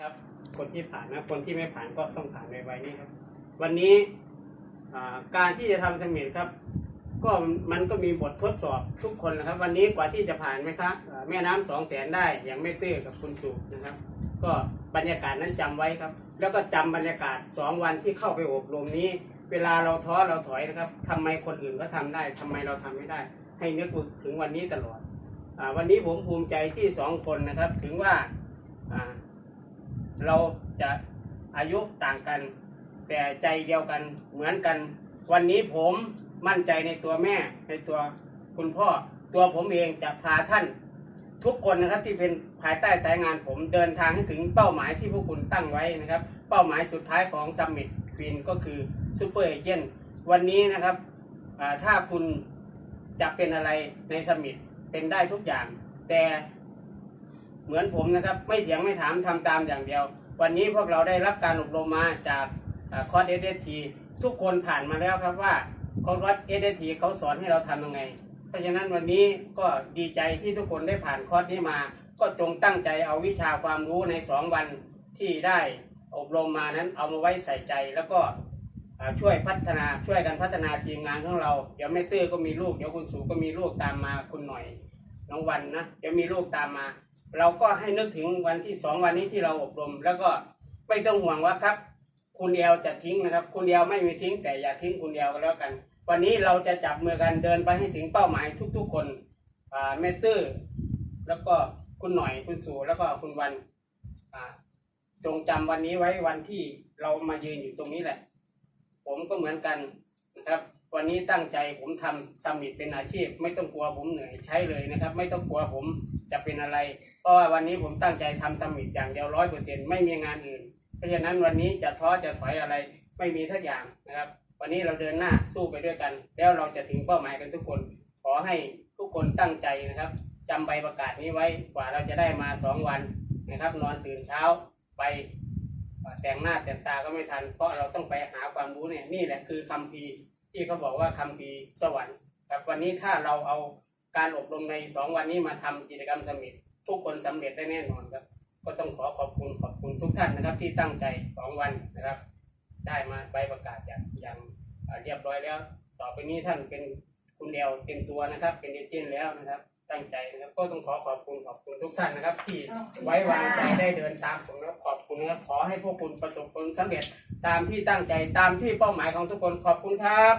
ครับ คนที่ผ่านนะ คนที่ไม่ผ่านก็ต้องผ่านในวัยนี้ครับ วันนี้การที่จะทำสมิธครับ ก็มันก็มีบททดสอบทุกคนนะครับ วันนี้กว่าที่จะผ่านไหมครับแม่น้ำสองแสนได้อย่างไม่ตื้อกับคุณสุนะครับ ก็บรรยากาศนั้นจำไว้ครับ แล้วก็จำบรรยากาศสองวันที่เข้าไปอบรมนี้ เวลาเราท้อเราถอยนะครับทำไมคนอื่นก็ทำได้ทำไมเราทำไม่ได้ ให้นึกถึงวันนี้ตลอดอวันนี้ผมภูมิใจที่สองคนนะครับ ถึงว่า เราจะอายุต่างกัน แต่ใจเดียวกันเหมือนกัน วันนี้ผมมั่นใจในตัวแม่ในตัวคุณพ่อตัวผมเองจะพาท่าน ทุกคนนะครับที่เป็นภายใต้สายงานผมเดินทางให้ถึงเป้าหมายที่พวกคุณตั้งไว้นะครับ เป้าหมายสุดท้ายของ Summit Queen ก็คือ Super Agent วันนี้นะครับถ้าคุณจะเป็นอะไรใน Summit เป็นได้ทุกอย่าง แต่ เหมือนผมนะครับ ไม่เถียงไม่ถามทำตามอย่างเดียว วันนี้พวกเราได้รับการอบรมมาจากคอร์สเอเดทีทุกคนผ่านมาแล้วครับว่าคอร์สเอเดทีเขาสอนให้เราทำยังไง เพราะฉะนั้นวันนี้ก็ดีใจที่ทุกคนได้ผ่านคอร์สนี้มา ก็จงตั้งใจเอาวิชาความรู้ในสองวันที่ได้อบรมมานั้นเอามาไว้ใส่ใจแล้วก็ช่วยพัฒนาช่วยกันพัฒนาทีมงานของเรา เดี๋ยวแม่ตื้อก็มีลูกเดี๋ยวคุณสูก็มีลูกตามมาคุณหน่อยน้องวันนะเดี๋ยวมีลูกตามมา เราก็ให้นึกถึงวันที่สองวันนี้ที่เราอบรม แล้วก็ไม่ต้องห่วงว่าครับ คุณเอลจะทิ้งนะครับ คุณเอลไม่มีทิ้งแต่อย่าทิ้งคุณเอลก็แล้วกัน วันนี้เราจะจับมือกันเดินไปให้ถึงเป้าหมายทุก ๆ คนอ่าแม่ตื้อแล้วก็คุณหน่อยคุณสูแล้วก็คุณวันอ่าจงจำวันนี้ไว้วันที่เรามายืนอยู่ตรงนี้แหละ ผมก็เหมือนกัน นะครับ วันนี้ตั้งใจผมทำซัมมิตเป็นอาชีพ ไม่ต้องกลัวผมเหนื่อยใช้เลยนะครับ ไม่ต้องกลัวผมจะเป็นอะไร เพราะว่าวันนี้ผมตั้งใจทำซัมมิตอย่างเดียวร้อยเปอร์เซ็นต์ไม่มีงานอื่น เพราะฉะนั้นวันนี้จะท้อจะถอยอะไรไม่มีสักอย่างนะครับ วันนี้เราเดินหน้าสู้ไปด้วยกัน แล้วเราจะถึงเป้าหมายกันทุกคน ขอให้ทุกคนตั้งใจนะครับจำใบประกาศนี้ไว้กว่าเราจะได้มาสองวันนะครับนอนตื่นเช้าไปแต่งหน้าแต่งตาก็ไม่ทัน เพราะเราต้องไปหาความรู้เนี่ยนี่แหละคือคัมภี ที่เขาบอกว่าคัมภีสวรรค์ครับวันนี้ถ้าเราเอาการอบรมในสองวันนี้มาทำกิจกรรมสมิททุกคนสำเร็จได้แน่นอนครับ ก็ต้องขอขอบคุณขอบคุณทุกท่านนะครับ ที่ตั้งใจสองวันนะครับ ได้มาใบประกาศอย่างอย่างเรียบร้อยแล้ว ต่อไปนี้ท่านเป็นคุณเดียวเต็มตัวนะครับ เป็นเอเจนต์แล้วนะครับตั้งใจนะครับก็ต้องขอขอบคุณขอบคุณทุกท่านนะครับ ที่ไว้วางใจได้เดินตามผมแล้วขอบคุณนะครับขอให้พวกคุณประสบผลสำเร็จ ตามที่ตั้งใจตามที่เป้าหมายของทุกคนขอบคุณครับ